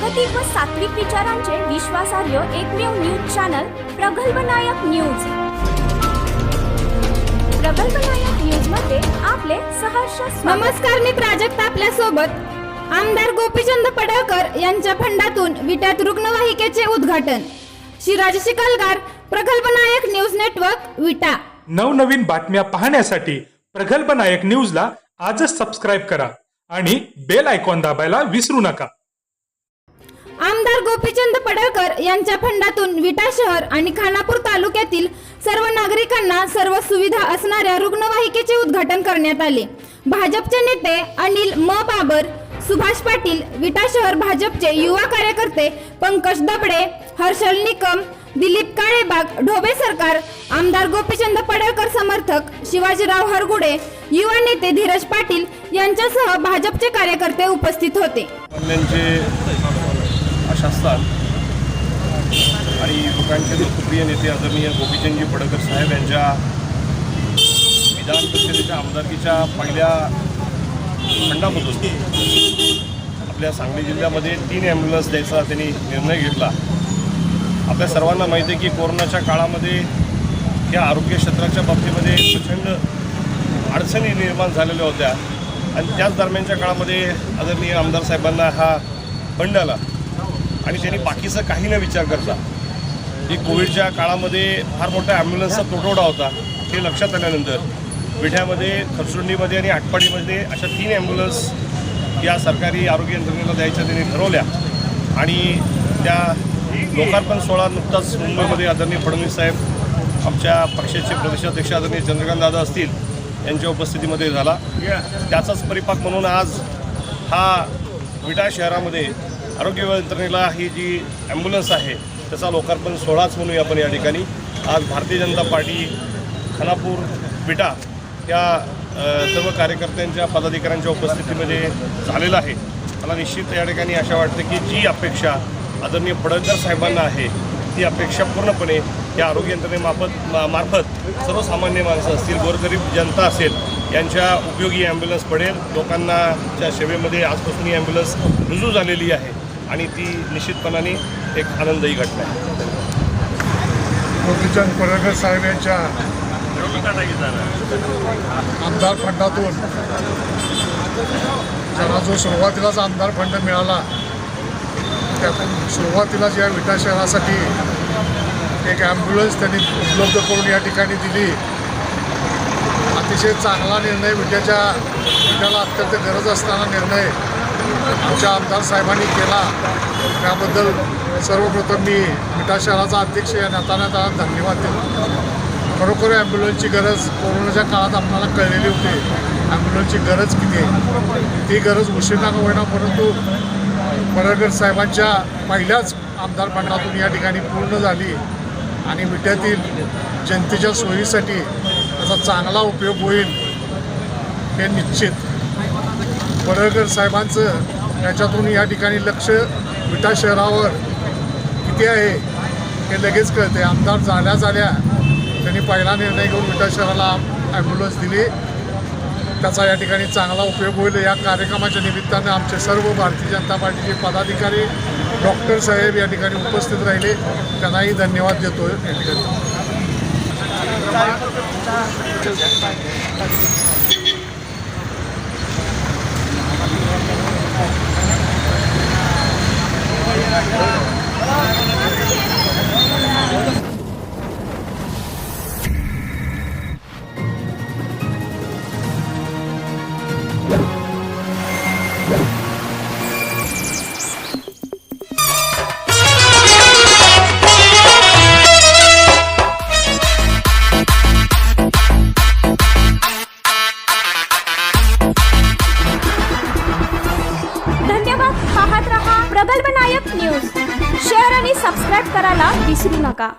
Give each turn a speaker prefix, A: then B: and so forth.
A: प्रागतिक व सात्विक विचारांचे विश्वासार्ह एकमेव न्यूज चॅनल प्रगल्भनायक न्यूज प्रगल्भनायक न्यूजमध्ये आपले सहर्ष.
B: नमस्कार मी प्राजक्ता आपल्यासोबत. आमदार गोपीचंद पडळकर यांच्या फंडातून विट्यात रुग्णवाहिकेचे उद्घाटन. शिराज शिकलगार प्रकल्प नायक न्यूज नेटवर्क विटा.
C: नवनवीन बातम्या पाहण्यासाठी प्रगल्भ नायक न्यूजला आजच सबस्क्राईब करा आणि बेल आयकॉन दाबायला विसरू नका.
B: आमदार गोपीचंद पडळकर यांच्या फंडातून विटा शहर आणि खानापूर तालुक्यातील सर्व नागरिकांना सर्व सुविधा असणाऱ्या रुग्णवाहिकेचे उद्घाटन करण्यात आले. भाजपचे नेते अनिल म. बाबर सुभाष पाटील विटा शहर भाजपचे युवा कार्यकर्ते पंकज दबडे हर्षल निकम दिलीप काळेबाग ढोबे सरकार आमदार गोपीचंद पडळकर समर्थक शिवाजीराव हरगुडे युवा नेते धीरज पाटील यांच्यासह भाजपचे कार्यकर्ते उपस्थित होते.
D: कल्याणचे आणि लोकांचे लोकप्रिय नेते आदरणीय गोपीचंदजी पडकर साहेब यांच्या विधान परिषदेच्या आमदारकीच्या पहिल्या फंडामधून आपल्या सांगली जिल्ह्यामध्ये तीन ॲम्ब्युलन्स द्यायचा त्यांनी निर्णय घेतला. आपल्या सर्वांना माहिती आहे की कोरोनाच्या काळामध्ये या आरोग्य क्षेत्राच्या बाबतीमध्ये प्रचंड अडचणी निर्माण झालेल्या होत्या. आणि त्याच दरम्यानच्या काळामध्ये आदरणीय आमदार साहेबांना हा फंड आला. आणि त्यांनी बाकीचं काही न विचार करता ही कोविडच्या काळामध्ये फार मोठा ॲम्ब्युलन्सचा तुटवडा होता हे लक्षात आल्यानंतर विठ्यामध्ये खरसुंडीमध्ये आणि आटपाडीमध्ये अशा तीन ॲम्ब्युलन्स या सरकारी आरोग्य यंत्रणेला द्यायच्या त्यांनी ठरवल्या. आणि त्या लोकार्पण सोहळा नुकताच मुंबईमध्ये आदरणीय फडणवीस साहेब आमच्या पक्षाचे प्रदेशाध्यक्ष आदरणीय चंद्रकांत दादा असतील यांच्या उपस्थितीमध्ये झाला. त्याचाच परिपाक म्हणून आज हा विटा शहरामध्ये आरोग्य यंत्रणेला ही जी ॲम्ब्युलन्स आहे त्याचा लोकार्पण सोहळाच म्हणूया आपण या ठिकाणी. आज भारतीय जनता पार्टी खानापूर विटा या सर्व कार्यकर्त्यांच्या पदाधिकाऱ्यांच्या उपस्थितीमध्ये झालेला आहे. मला निश्चित या ठिकाणी अशा वाटते की जी अपेक्षा आदरणीय फडणकर साहेबांना आहे ती अपेक्षा पूर्णपणे या आरोग्य यंत्रणेमार्फत मा- मार्फत सर्वसामान्य माणसं असतील गोरगरीब जनता असेल यांच्या उपयोगी ॲम्ब्युलन्स पडेल. लोकांनाच्या सेवेमध्ये आजपासून ही ॲम्ब्युलन्स रुजू झालेली आहे. आणि ती निश्चितपणाने एक आनंदही घटना आहे.
E: गोपीचंद पडळकर साहेब यांच्या आमदार फंडातून ज्यांना जो सुरुवातीलाच आमदार फंड मिळाला त्यातून सुरुवातीलाच या विटा शहरासाठी एक ॲम्ब्युलन्स त्यांनी उपलब्ध करून या ठिकाणी दिली. अतिशय चांगला निर्णय विट्याच्या विट्याला अत्यंत गरज असताना निर्णय. आमच्या आमदार साहेबांनी केला. त्याबद्दल सर्वप्रथम मी मिठा शहराचा अध्यक्ष या नाताना त्याला धन्यवाद देतो. खरोखर ॲम्ब्युलन्सची गरज कोरोनाच्या काळात आपल्याला कळलेली होती. ॲम्ब्युलन्सची गरज किती आहे? ती गरज उशिरा का होईना परंतु पडळकर साहेबांच्या पहिल्याच आमदार मंडळातून या ठिकाणी पूर्ण झाली. आणि विट्यातील जनतेच्या सोयीसाठी त्याचा चांगला उपयोग होईल हे निश्चित. पडळकर साहेबांचं याच्यातून या ठिकाणी लक्ष विटा शहरावर किती आहे हे लगेच कळते आमदार झाल्या झाल्या त्यांनी पहिला निर्णय घेऊन विटा शहराला ॲम्ब्युलन्स दिली. त्याचा या ठिकाणी चांगला उपयोग होईल. या कार्यक्रमाच्या निमित्तानं आमचे सर्व भारतीय जनता पार्टीचे पदाधिकारी डॉक्टर साहेब या ठिकाणी उपस्थित राहिले. त्यांनाही धन्यवाद देतो या ठिकाणी.
A: पाहत नायक न्यूज. शेअर आणि सबस्क्राईब करायला विसरू नका.